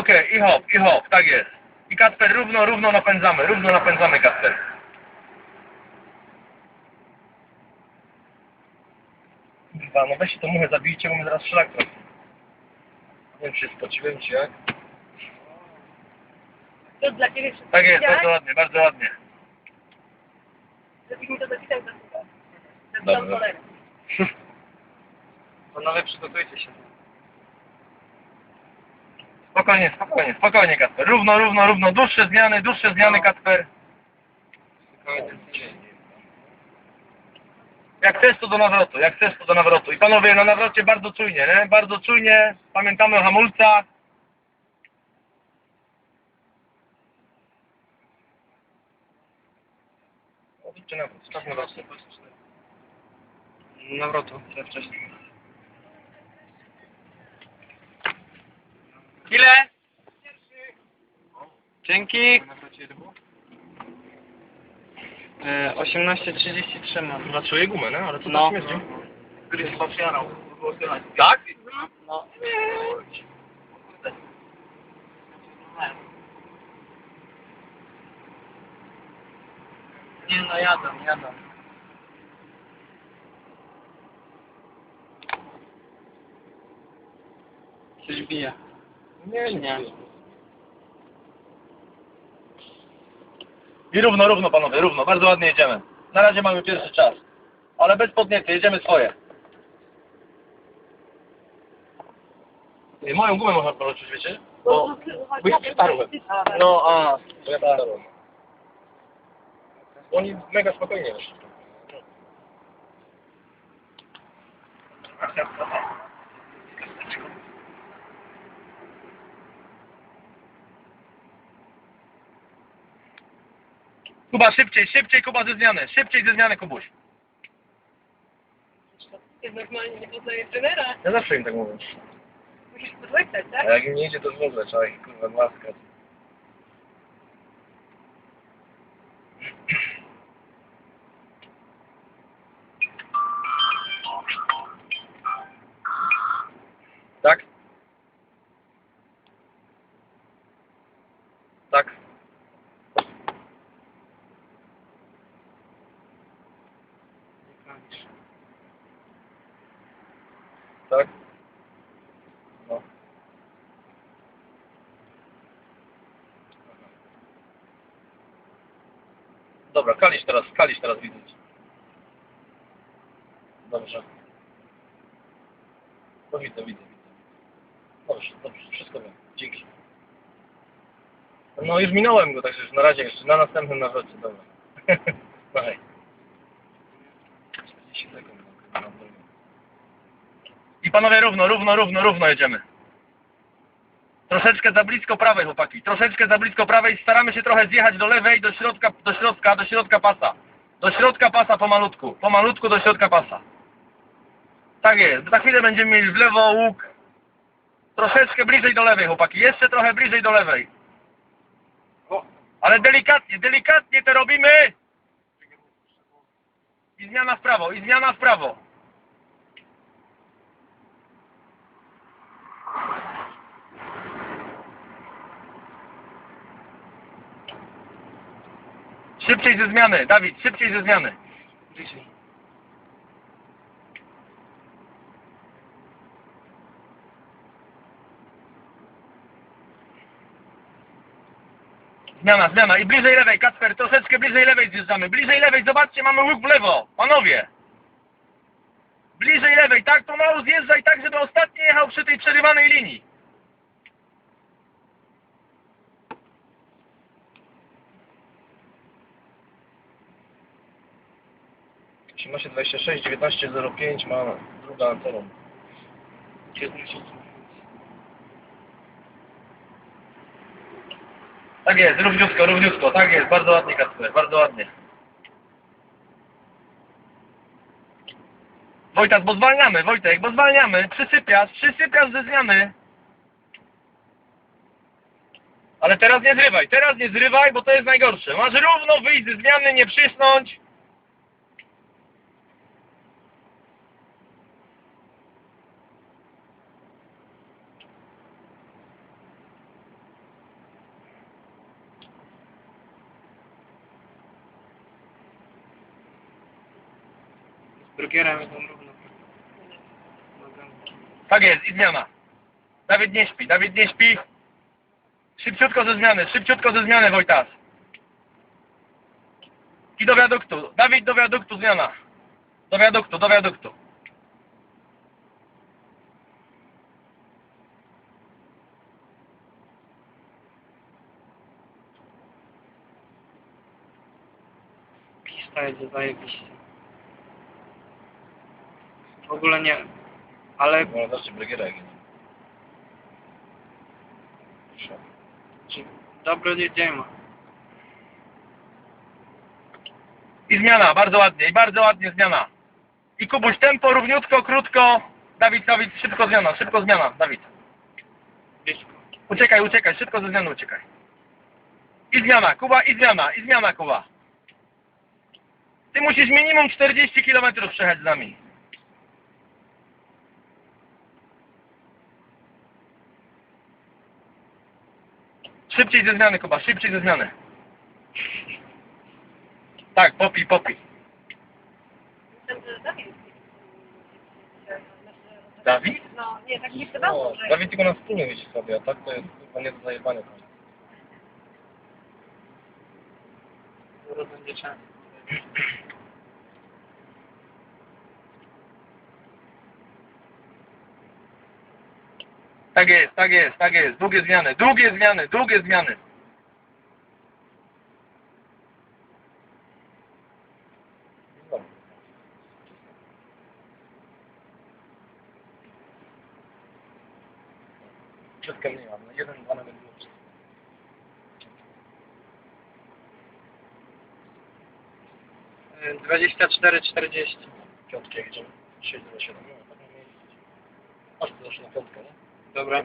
Okej, i hop, i hop, tak jest. I Kacper, równo, równo napędzamy, równo napędzamy Kacper. Kurwa, no weźcie to muchę, zabijcie, bo mnie zaraz szlak trafi. Nie wiem, czy spociłem, czy jak. To dla ciebie wszystko. Tak jest, bardzo ładnie, bardzo ładnie. Żebyś mi to zapisał za chwilę. Żeby Dobrze. cholera. Panowie, przygotujcie się. Spokojnie, spokojnie, spokojnie Kacper. Równo, równo, równo. Dłuższe zmiany, dłuższe zmiany Kacper. Spokojnie. Jak chcesz to do nawrotu, jak chcesz to do nawrotu. I panowie, na nawrocie bardzo czujnie, nie? Bardzo czujnie. Pamiętamy o hamulcach. Idźcie nawrót, czas nawrotu. Nawrotu, wcześniej. Ile? Dzięki. E, 18.33 mam. Na czuję gumę, nie? Ale co No. to śmierdzi? Gryz patrzyjarał. Tak? No. Nie no, jadę, jadę. Coś bije. Nie, Nie. I równo, równo panowie, równo. Bardzo ładnie jedziemy. Na razie mamy pierwszy czas. Ale bez podniety, jedziemy swoje. I moją gumę można porzucić, wiecie? Bo, bo ja przetarłem. No, a. Bo ja przetarłem. Oni mega spokojnie wyszli. Kuba, szybciej, szybciej, Kuba, ze zmiany. Szybciej ze zmiany, Kubuś. Ty normalnie nie poznajesz trenera. Ja zawsze im tak mówię. Musisz podłektać, A tak? jak im nie idzie, to trzeba ich kurwa głaskać. Tak? Tak. Tak? No. Dobra, kalisz teraz, kalisz teraz widzę. Dobrze. No widzę, widzę, widzę. Dobrze, dobrze, wszystko wiem. Dzięki. No już minąłem go, także na razie jeszcze na następnym nawrocie, dobra. No hej. 40 sekund. mam drogę. I panowie równo, równo, równo, równo jedziemy. Troszeczkę za blisko prawej, chłopaki. Troszeczkę za blisko prawej. Staramy się trochę zjechać do lewej, do środka, do środka, do środka pasa. Do środka pasa pomalutku. Pomalutku do środka pasa. Tak jest. Za chwilę będziemy mieli w lewo łuk. Troszeczkę bliżej do lewej, chłopaki. Jeszcze trochę bliżej do lewej. Ale delikatnie, delikatnie to robimy. I zmiana w prawo, i zmiana w prawo. Szybciej ze zmiany, Dawid, szybciej ze zmiany. bliżej. Zmiana, zmiana i bliżej lewej, Kacper, troszeczkę bliżej lewej zjeżdżamy. Bliżej lewej, zobaczcie, mamy łuk w lewo, panowie. Bliżej lewej, tak pomału zjeżdżaj, tak żeby ostatni jechał przy tej przerywanej linii. Osiemnaście dwadzieścia sześć, dziewiętnaście zero pięć, mamy druga anteną. Tak jest, równiutko, równiutko, tak jest, bardzo ładnie Kacper, bardzo ładnie. Wojtas, bo zwalniamy, Wojtek, bo zwalniamy, przysypiasz, przysypiasz ze zmiany. Ale teraz nie zrywaj, teraz nie zrywaj, bo to jest najgorsze. Masz równo wyjść ze zmiany, nie przysnąć. Burgerem idą równo. Tak jest, i zmiana. Dawid nie śpi, Dawid nie śpi. Szybciutko ze zmiany, szybciutko ze zmiany Wojtas. I do wiaduktu. Dawid do wiaduktu zmiana. Do wiaduktu, do wiaduktu. Pista jedzie zajebiście. W ogóle nie ale No, znaczy Brygiera czy dobro jedziemy. I zmiana, bardzo ładnie, i bardzo ładnie zmiana. I Kubuś, tempo równiutko, krótko. Dawid, Dawid, szybko zmiana, szybko zmiana, Dawid. Uciekaj, uciekaj, szybko ze zmiany uciekaj. I zmiana, Kuba, i zmiana, i zmiana, Kuba. Ty musisz minimum 40 km przejechać z nami. Szybciej ze zmiany, Kuba, szybciej ze zmiany. Tak, popij, popij. Dawid. Dawid? No, nie, tak mi się wydawało, że... Dawid tylko na wspólnie jeździ sobie, a tak to jest chyba nie do zajebania. Zaraz będzie Tak jest, tak jest, tak jest. Długie zmiany, długie zmiany, długie zmiany. Wszystko nie mam. No jeden, dwa nawet było wszystko. E, 24, 40. Piątkę jedziemy. 6 do 7. No, tak. Aż to zawsze na piątkę, nie? Dobra.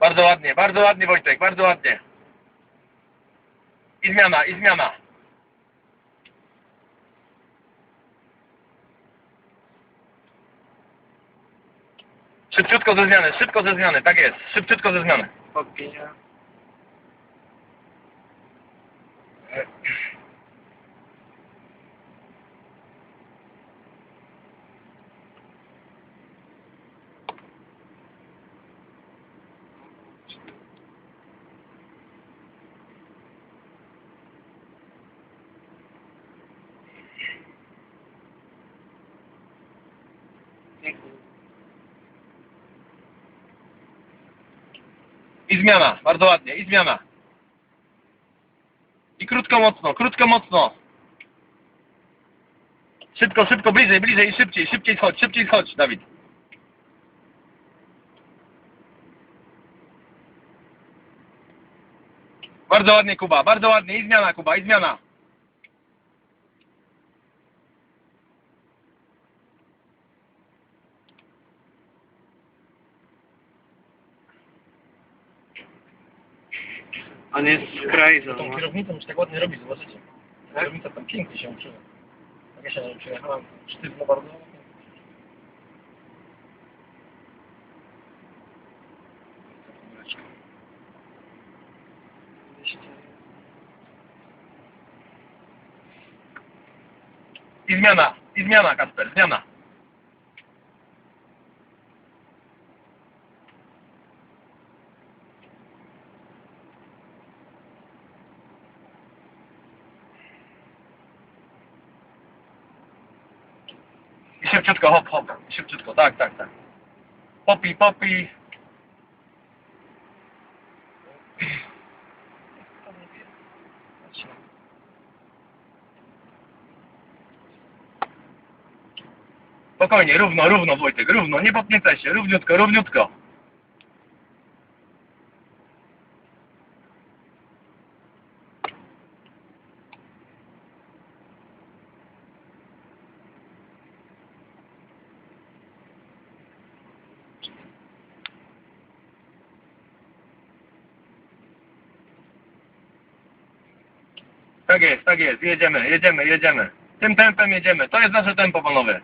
Bardzo ładnie, bardzo ładnie Wojtek, bardzo ładnie. I zmiana, i zmiana. Szybciutko ze zmiany, szybko ze zmiany, tak jest, szybciutko ze zmiany. Podbiję. I zmiana, bardzo ładnie, i zmiana. I krótko mocno, krótko mocno. Szybko, szybko, bliżej, bliżej i szybciej, szybciej schodź, szybciej schodź, Dawid. Bardzo ładnie, Kuba, bardzo ładnie, i zmiana, Kuba, i zmiana. On jest crazy. Tą no. kierownicą już tak ładnie robi, zobaczycie. Kierownica tam pięknie się uczyła. Jak ja się przyjechałem, sztywno bardzo. I zmiana, i zmiana, Kasper, zmiana. I szybciutko, hop, hop, szybciutko, tak, tak, tak. Popi, popi. Spokojnie, równo, równo Wojtek, równo, nie popniecaj się, równiutko, równiutko. Tak jest, tak jest, jedziemy, jedziemy, jedziemy. Tym tempem jedziemy, to jest nasze tempo panowie.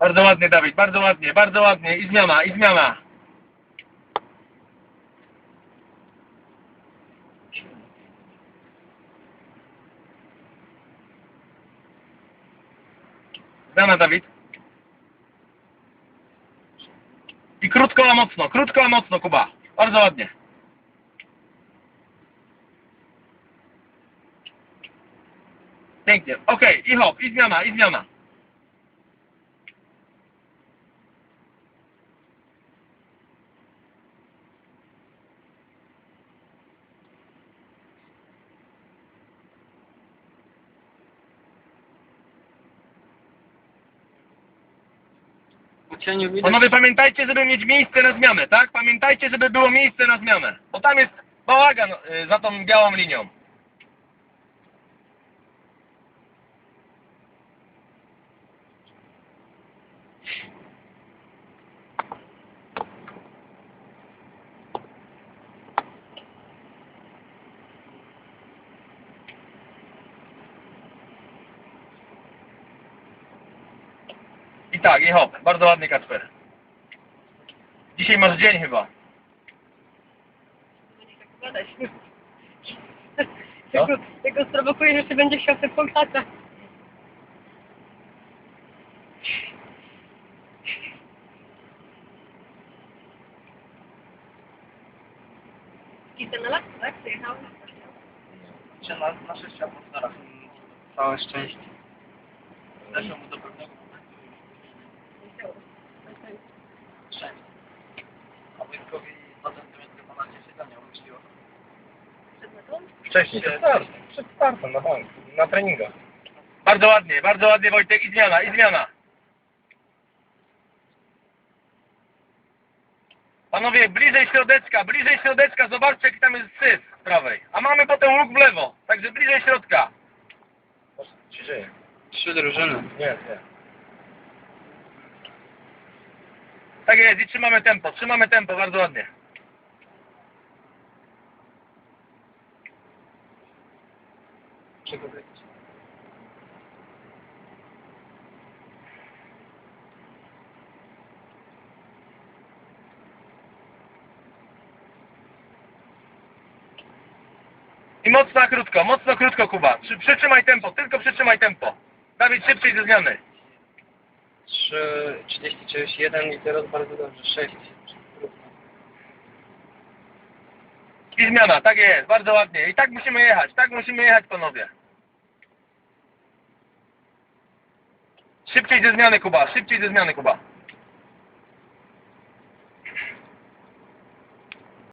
Bardzo ładnie, Dawid, bardzo ładnie, bardzo ładnie. I zmiana, i zmiana. Zmiana, Dawid. I krótko, a mocno, krótko, a mocno, Kuba. Bardzo ładnie. Pięknie. Okej, i hop, i zmiana, i zmiana. Po cieniu widać. Panowie, pamiętajcie, żeby mieć miejsce na zmianę, tak? Pamiętajcie, żeby było miejsce na zmianę. Bo tam jest bałagan y, za tą białą linią. I tak, i hop. Bardzo ładny Kacper. Dzisiaj masz dzień chyba. Będzie tak gadać. Co? Tylko, tylko sprowokuje, że jeszcze będzie chciał sobie pogadać. Kisę na lat, tak? Przyjechał? Czy na, atmosferach. Całe szczęście. Zeszło mu do pewnego momentu już szczęście. A Wojtkowi 2 cm ponad 10 lat nie umyśliło. Przed metą? Wcześniej. Przed startem, przed startem na bank, na treningach. Bardzo ładnie, bardzo ładnie Wojtek i zmiana, i zmiana. Panowie, bliżej środeczka, bliżej środeczka, zobaczcie jaki tam jest syf z prawej. A mamy potem łuk w lewo, także bliżej środka. Co się dzieje? Trzy drużyny. Nie, nie. Tak jest i trzymamy tempo, trzymamy tempo bardzo ładnie. Mocno, krótko, mocno, krótko Kuba. Przy, przytrzymaj tempo, tylko przytrzymaj tempo. Dawid szybciej ze zmiany. 3, 31 i teraz bardzo dobrze. 6. I zmiana, tak jest, bardzo ładnie. I tak musimy jechać, tak musimy jechać panowie. Szybciej ze zmiany Kuba, szybciej ze zmiany Kuba.